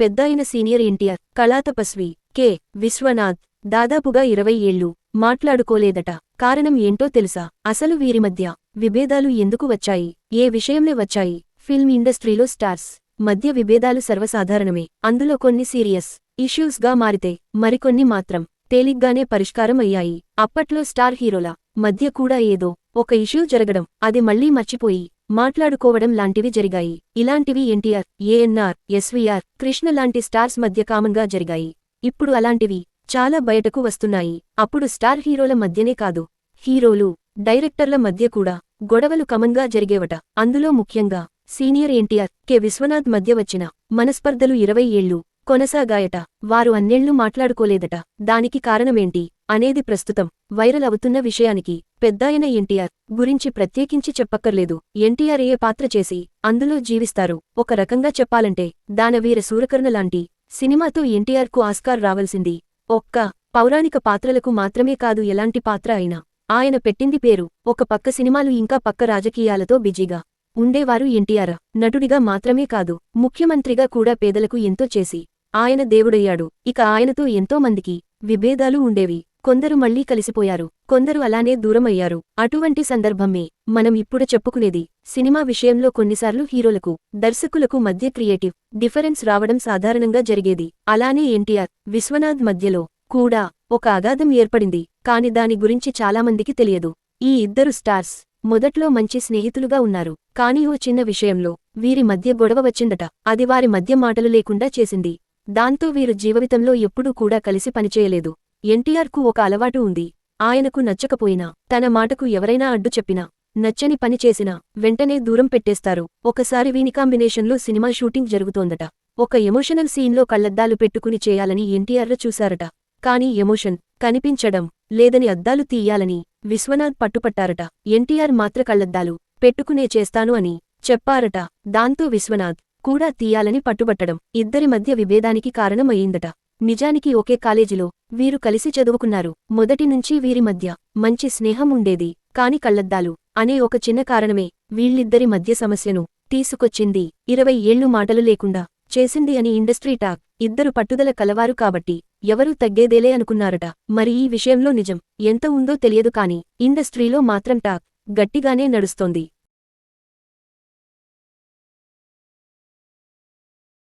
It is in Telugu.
పెద్దాయన సీనియర్ ఎన్టీఆర్ కళాతపస్వి కె. విశ్వనాథ్ దాదాపుగా ఇరవై ఏళ్ళు మాట్లాడుకోలేదట. కారణం ఏంటో తెలుసా? అసలు వీరి మధ్య విభేదాలు ఎందుకు వచ్చాయి? ఏ విషయంలో వచ్చాయి? ఫిల్మ్ ఇండస్ట్రీలో స్టార్స్ మధ్య విభేదాలు సర్వసాధారణమే. అందులో కొన్ని సీరియస్ ఇష్యూస్గా మారితే మరికొన్ని మాత్రం తేలిగ్గానే పరిష్కారం అయ్యాయి. అప్పట్లో స్టార్ హీరోల మధ్య కూడా ఏదో ఒక ఇష్యూ జరగడం అది మళ్ళీ మర్చిపోయి మాట్లాడుకోవడం లాంటివి జరిగాయి. ఇలాంటివి ఎన్టీఆర్ ఏఎన్ఆర్ ఎస్వీఆర్ కృష్ణ లాంటి స్టార్స్ మధ్య కామన్గా జరిగాయి. ఇప్పుడు అలాంటివి చాలా బయటకు వస్తున్నాయి. అప్పుడు స్టార్ హీరోల మధ్యనే కాదు హీరోలు డైరెక్టర్ల మధ్య కూడా గొడవలు కమన్గా జరిగేవట. అందులో ముఖ్యంగా సీనియర్ ఎన్టీఆర్ కె. విశ్వనాథ్ మధ్య వచ్చిన మనస్పర్ధలు ఇరవై ఏళ్ళు కొనసాగాయట. వారు అన్నేళ్ళు మాట్లాడుకోలేదట. దానికి కారణమేంటి? అనేది ప్రస్తుతం. వైరల్ అవుతున్న విషయానికి పెద్దాయన ఎన్టీఆర్ గురించి ప్రత్యేకించి చెప్పక్కర్లేదు. ఎన్టీఆర్ ఏ పాత్ర చేసి అందులో జీవిస్తారు? ఒక రకంగా చెప్పాలంటే దానవీర సూరకర్ణ లాంటి సినిమాతో ఎన్టీఆర్కు ఆస్కార్ రావలసింది. ఒక్క పౌరాణిక పాత్రలకు మాత్రమే కాదు ఎలాంటి పాత్ర అయినా. ఆయన పెట్టింది పేరు ఒక పక్క సినిమాలు ఇంకా పక్క రాజకీయాలతో బిజీగా ఉండేవారు ఎన్టీఆర్. నటుడిగా మాత్రమే కాదు ముఖ్యమంత్రిగా కూడా పేదలకు ఎంతో చేసి ఆయన దేవుడయ్యాడు. ఇక ఆయనతో ఎంతోమందికి విభేదాలు ఉండేవి. కొందరు మళ్ళీ కలిసిపోయారు. కొందరు అలానే దూరమయ్యారు. అటువంటి సందర్భమే మనం ఇప్పుడు చెప్పుకునేది. సినిమా విషయంలో కొన్నిసార్లు హీరోలకు దర్శకులకు మధ్య క్రియేటివ్ డిఫరెన్స్ రావడం సాధారణంగా జరిగేది. అలానే ఎన్టీఆర్ విశ్వనాథ్ మధ్యలో కూడా ఒక అగాధం ఏర్పడింది. కాని దాని గురించి చాలామందికి తెలియదు. ఈ ఇద్దరు స్టార్స్ మొదట్లో మంచి స్నేహితులుగా ఉన్నారు. కాని ఓ చిన్న విషయంలో వీరి మధ్య గొడవ వచ్చిందట. అది వారి మధ్య మాటలు లేకుండా చేసింది. దాంతో వీరు జీవితంలో ఎప్పుడూ కూడా కలిసి పనిచేయలేదు. ఎన్టీఆర్కు ఒక అలవాటు ఉంది. ఆయనకు నచ్చకపోయినా తన మాటకు ఎవరైనా అడ్డు చెప్పినా నచ్చని పని చేసినా వెంటనే దూరం పెట్టేస్తారు. ఒకసారి వీని కాంబినేషన్లో సినిమా షూటింగ్ జరుగుతోందట. ఒక ఎమోషనల్ సీన్లో కళ్ళద్దాలు పెట్టుకుని చేయాలని ఎన్టీఆర్ చూశారట. కానీ ఎమోషన్ కనిపించడం లేదని అద్దాలు తీయాలని విశ్వనాథ్ పట్టుపట్టారట. ఎన్టీఆర్ మాత్ర కళ్ళద్దాలు పెట్టుకునే చేస్తాను అని చెప్పారట. దాంతో విశ్వనాథ్ కూడా తీయాలని పట్టుబట్టడం ఇద్దరి మధ్య విభేదానికి కారణం అయిందట నిజానికి ఒకే కాలేజీలో వీరు కలిసి చదువుకున్నారు. మొదటి నుంచి వీరి మధ్య మంచి స్నేహం ఉండేది. కాని కళ్ళద్దాలు అనే ఒక చిన్న కారణమే వీళ్ళిద్దరి మధ్య సమస్యను తీసుకొచ్చింది. ఇరవై ఏళ్ళు మాటలు లేకుండా చేసింది అని ఇండస్ట్రీ టాక్ ఇద్దరు పట్టుదల కలవారు కాబట్టి ఎవరూ తగ్గేదేలే అనుకున్నారట. మరి ఈ విషయంలో నిజం ఎంత ఉందో తెలియదు కాని ఇండస్ట్రీలో మాత్రం టాక్ గట్టిగానే నడుస్తోంది.